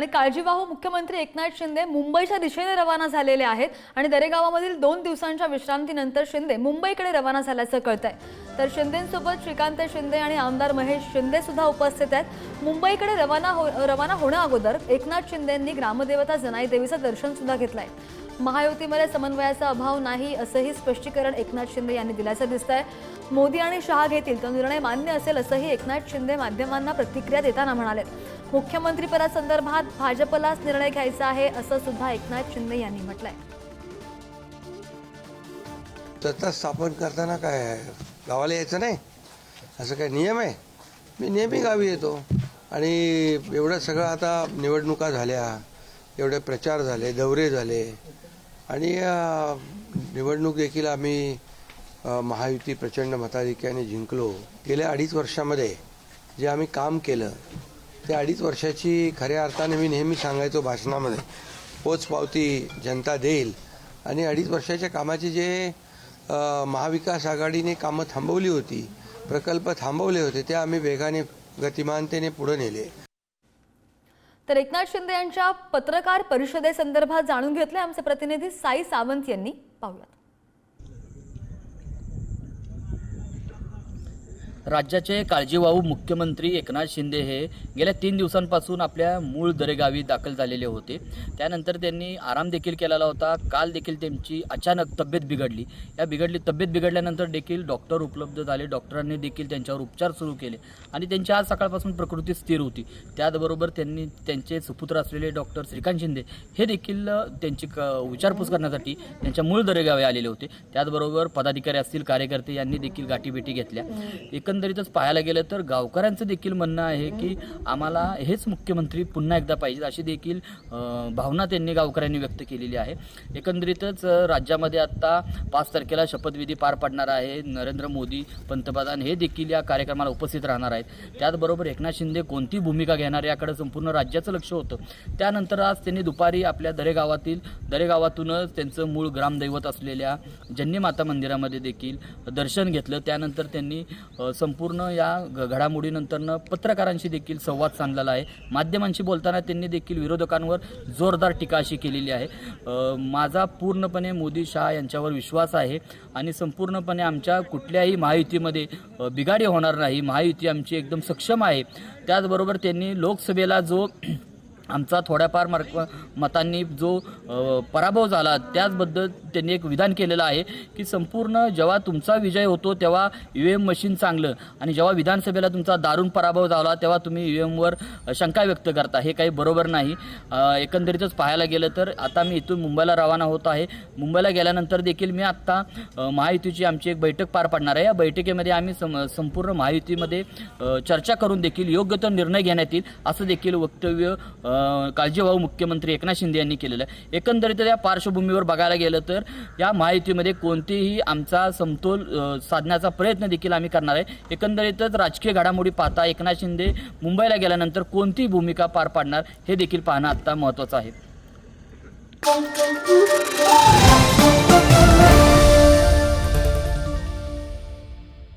आणि काळजीवाहू मुख्यमंत्री एकनाथ शिंदे मुंबईच्या दिशेने रवाना झालेले आहेत आणि दरेगावामधील दोन दिवसांच्या विश्रांतीनंतर शिंदे मुंबईकडे रवाना झाल्याचं कळतंय. तर शिंदेसोबत श्रीकांत शिंदे आणि आमदार महेश शिंदे सुद्धा उपस्थित आहेत. मुंबईकडे रवाना हो रवाना होण्याअगोदर एकनाथ शिंदेंनी ग्रामदेवता जनाई देवीचं दर्शन सुद्धा आहे महायुतीमध्ये समन्वयाचा अभाव नाही असंही स्पष्टीकरण एकनाथ शिंदे यांनी दिल्याचं दिसतंय. मोदी आणि शहा घेतील तो निर्णय मान्य असेल असंही एकनाथ शिंदे माध्यमांना प्रतिक्रिया देताना म्हणाले मुख्यमंत्रीपदासंदर्भात भाजपलाच निर्णय घ्यायचा आहे असं सुद्धा एकनाथ शिंदे यांनी म्हटलंय. सत्ता स्थापन करताना काय आहे? गावाला यायचं नाही? असं काय नियम आहे? मी नेहमी गावी येतो. आणि एवढं सगळं आता निवडणुका झाल्या एवढे प्रचार झाले दौरे झाले. आणि निवडणूक देखील आम्ही महायुती प्रचंड मताधिक्याने जिंकलो. गेल्या अडीच वर्षामध्ये जे आम्ही काम केलं त्या अडीच वर्षाची खऱ्या अर्थाने मी नेहमी सांगायचो भाषणामध्ये पोचपावती जनता देईल. आणि अडीच वर्षाच्या कामाचे जे महाविकास आघाडीने कामं थांबवली होती प्रकल्प थांबवले होते ते आम्ही वेगाने गतिमानतेने पुढे नेले. तर एकनाथ शिंदे यांच्या पत्रकार परिषदेसंदर्भात जाणून घेतले आमचे प्रतिनिधी साई सावंत यांनी पाहुयात राज्याचे काळजीवाहू मुख्यमंत्री एकनाथ शिंदे हे गेल्या तीन दिवसांपासून आपल्या मूळ दरेगावी दाखल झालेले होते. त्यानंतर त्यांनी आराम देखील केलेला होता. काल देखील त्यांची अचानक तब्येत बिघडली. या बिघडली तब्येत बिघडल्यानंतर देखील डॉक्टर उपलब्ध झाले. डॉक्टरांनी देखील त्यांच्यावर उपचार सुरू केले आणि त्यांची आज सकाळपासून प्रकृती स्थिर होती. त्याचबरोबर त्यांनी त्यांचे सुपुत्र असलेले डॉक्टर श्रीकांत शिंदे हे देखील त्यांची क विचारपूस करण्यासाठी त्यांच्या मूळ दरेगावी आलेले होते. त्याचबरोबर पदाधिकारी असतील कार्यकर्ते यांनी देखील गाठीभेटी घेतल्या. एकंदर एकंदरीतच पाहायला गेलं तर गावकऱ्यांचं देखील म्हणणं आहे की आम्हाला हेच मुख्यमंत्री पुन्हा एकदा पाहिजे अशी देखील भावना त्यांनी गावकऱ्यांनी व्यक्त केलेली आहे. एकंदरीतच राज्यामध्ये आत्ता पाच तारखेला शपथविधी पार पडणार आहे. नरेंद्र मोदी पंतप्रधान हे देखील या कार्यक्रमाला उपस्थित राहणार आहेत. त्याचबरोबर एकनाथ शिंदे कोणती भूमिका घेणार याकडे संपूर्ण राज्याचं लक्ष होतं. त्यानंतर आज त्यांनी दुपारी आपल्या दरेगावातील दरेगावातूनच त्यांचं मूळ ग्रामदैवत असलेल्या जन्नी माता मंदिरामध्ये देखील दर्शन घेतलं. त्यानंतर त्यांनी अ, संपूर्ण या घ- घडामोडीनंतरनं पत्रकारांशी देखील संवाद साधलेला आहे. माध्यमांशी बोलताना त्यांनी देखील विरोधकांवर जोरदार टीका अशी केलेली आहे. माझा पूर्णपणे मोदी शहा यांच्यावर विश्वास आहे आणि संपूर्णपणे आमच्या कुठल्याही महायुतीमध्ये बिघाडी होणार नाही. महायुती आमची एकदम सक्षम आहे. त्याचबरोबर त्यांनी लोकसभेला जो आमचा थोड्याफार मार्क मतांनी जो पराभव झाला त्याचबद्दल त्यांनी एक विधान केलेलं आहे की संपूर्ण जेव्हा तुमचा विजय होतो तेव्हा ई व्ही एम मशीन चांगलं आणि जेव्हा विधानसभेला तुमचा दारुण पराभव झाला तेव्हा तुम्ही ई व्ही एमवर शंका व्यक्त करता. हे काही बरोबर नाही. एकंदरीतच पाहायला गेलं तर आता मी इथून मुंबईला रवाना होत आहे. मुंबईला गेल्यानंतर देखील मी आत्ता महायुतीची आमची एक बैठक पार पाडणार आहे. या बैठकीमध्ये आम्ही सम संपूर्ण महायुतीमध्ये चर्चा करून देखील योग्य तो निर्णय घेण्यात येईल असं देखील वक्तव्य काळजीवाहू मुख्यमंत्री एकनाथ शिंदे यांनी केलेलं आहे. एकंदरीत या पार्श्वभूमीवर बघायला गेलं तर या महायुतीमध्ये कोणतेही आमचा समतोल साधण्याचा प्रयत्न देखील आम्ही करणार आहे. एकंदरीतच राजकीय घडामोडी पाहता एकनाथ शिंदे मुंबईला गेल्यानंतर कोणती भूमिका पार पाडणार हे देखील पाहणं आत्ता महत्त्वाचं आहे.